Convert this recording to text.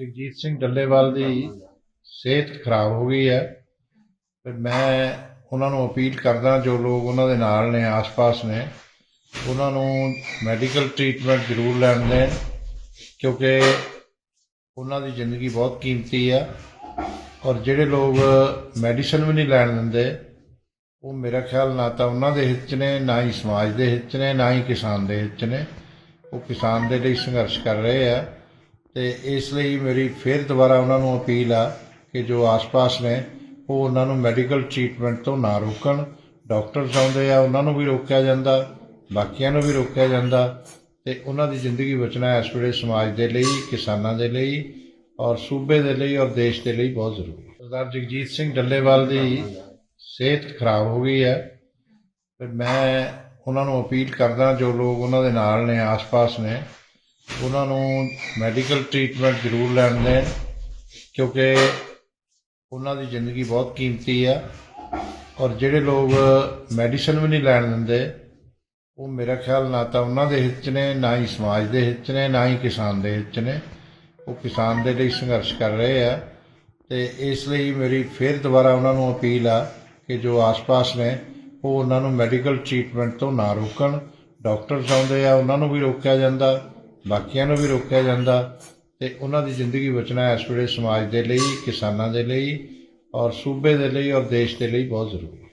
ਜਗਜੀਤ ਸਿੰਘ ਡੱਲੇਵਾਲ ਦੀ ਸਿਹਤ ਖਰਾਬ ਹੋ ਗਈ ਹੈ। ਤੇ ਮੈਂ ਉਹਨਾਂ ਨੂੰ ਅਪੀਲ ਕਰਦਾ, ਜੋ ਲੋਕ ਉਹਨਾਂ ਦੇ ਨਾਲ ਨੇ, ਆਸ-ਪਾਸ ਨੇ, ਉਹਨਾਂ ਨੂੰ ਮੈਡੀਕਲ ਟ੍ਰੀਟਮੈਂਟ ਜ਼ਰੂਰ ਲੈਣ ਦੇਣ, ਕਿਉਂਕਿ ਉਹਨਾਂ ਦੀ ਜ਼ਿੰਦਗੀ ਬਹੁਤ ਕੀਮਤੀ ਆ। ਔਰ ਜਿਹੜੇ ਲੋਕ ਮੈਡੀਸਨ ਵੀ ਨਹੀਂ ਲੈਣ ਦਿੰਦੇ, ਉਹ ਮੇਰਾ ਖਿਆਲ ਨਾ ਤਾਂ ਉਹਨਾਂ ਦੇ ਹਿੱਤ 'ਚ ਨੇ, ਨਾ ਹੀ ਸਮਾਜ ਦੇ ਹਿੱਤ 'ਚ ਨੇ, ਨਾ ਹੀ ਕਿਸਾਨ ਦੇ ਹਿੱਤ 'ਚ ਨੇ। ਉਹ ਕਿਸਾਨ ਦੇ ਲਈ ਸੰਘਰਸ਼ ਕਰ ਰਹੇ ਆ। ਤੇ ਇਸ ਲਈ ਮੇਰੀ ਫਿਰ ਦੁਬਾਰਾ ਉਹਨਾਂ ਨੂੰ ਅਪੀਲ ਆ ਕਿ ਜੋ ਆਸ-ਪਾਸ ਨੇ, ਉਹ ਉਹਨਾਂ ਨੂੰ ਮੈਡੀਕਲ ਟ੍ਰੀਟਮੈਂਟ ਤੋਂ ਨਾ ਰੋਕਣ। ਡਾਕਟਰ ਚਾਹੁੰਦੇ ਆ, ਉਹਨਾਂ ਨੂੰ ਵੀ ਰੋਕਿਆ ਜਾਂਦਾ, ਬਾਕੀਆਂ ਨੂੰ ਵੀ ਰੋਕਿਆ ਜਾਂਦਾ ਤੇ ਉਹਨਾਂ ਦੀ ਜ਼ਿੰਦਗੀ ਬਚਣਾ ਇਸ ਵੇਲੇ ਸਮਾਜ ਦੇ ਲਈ, ਕਿਸਾਨਾਂ ਦੇ ਲਈ ਔਰ ਸੂਬੇ ਦੇ ਲਈ ਔਰ ਦੇਸ਼ ਦੇ ਲਈ ਬਹੁਤ ਜ਼ਰੂਰੀ ਹੈ। ਸਰਦਾਰ ਜਗਜੀਤ ਸਿੰਘ ਡੱਲੇਵਾਲ ਦੀ ਸਿਹਤ ਖਰਾਬ ਹੋ ਗਈ ਹੈ। ਤੇ ਮੈਂ ਉਹਨਾਂ ਨੂੰ ਅਪੀਲ ਕਰਦਾ ਜੋ ਲੋਕ ਉਹਨਾਂ ਦੇ ਨਾਲ ਨੇ, ਆਸ-ਪਾਸ ਨੇ ਉਹਨਾਂ ਨੂੰ ਮੈਡੀਕਲ ਟ੍ਰੀਟਮੈਂਟ ਜ਼ਰੂਰ ਲੈਣ ਦੇਣ, ਕਿਉਂਕਿ ਉਹਨਾਂ ਦੀ ਜ਼ਿੰਦਗੀ ਬਹੁਤ ਕੀਮਤੀ ਆ ਔਰ ਜਿਹੜੇ ਲੋਕ ਮੈਡੀਸਨ ਵੀ ਨਹੀਂ ਲੈਣ ਦਿੰਦੇ, ਉਹ ਮੇਰਾ ਖਿਆਲ ਨਾ ਤਾਂ ਉਹਨਾਂ ਦੇ ਹਿੱਤ 'ਚ ਨੇ, ਨਾ ਹੀ ਸਮਾਜ ਦੇ ਹਿੱਤ 'ਚ ਨੇ, ਨਾ ਹੀ ਕਿਸਾਨ ਦੇ ਹਿੱਤ 'ਚ ਨੇ। ਉਹ ਕਿਸਾਨ ਦੇ ਲਈ ਸੰਘਰਸ਼ ਕਰ ਰਹੇ ਆ ਤੇ ਇਸ ਲਈ ਮੇਰੀ ਫਿਰ ਦੁਬਾਰਾ ਉਹਨਾਂ ਨੂੰ ਅਪੀਲ ਆ ਕਿ ਜੋ ਆਸ-ਪਾਸ ਨੇ, ਉਹ ਉਹਨਾਂ ਨੂੰ ਮੈਡੀਕਲ ਟ੍ਰੀਟਮੈਂਟ ਤੋਂ ਨਾ ਰੋਕਣ। ਡਾਕਟਰਸ ਆਉਂਦੇ ਆ, ਉਹਨਾਂ ਨੂੰ ਵੀ ਰੋਕਿਆ ਜਾਂਦਾ। ਬਾਕੀਆਂ ਨੂੰ ਵੀ ਰੋਕਿਆ ਜਾਂਦਾ ਤੇ ਉਹਨਾਂ ਦੀ ਜ਼ਿੰਦਗੀ ਬਚਣਾ ਇਸ ਵੇਲੇ ਸਮਾਜ ਦੇ ਲਈ, ਕਿਸਾਨਾਂ ਦੇ ਲਈ ਔਰ ਸੂਬੇ ਦੇ ਲਈ ਔਰ ਦੇਸ਼ ਦੇ ਲਈ ਬਹੁਤ ਜ਼ਰੂਰੀ ਹੈ।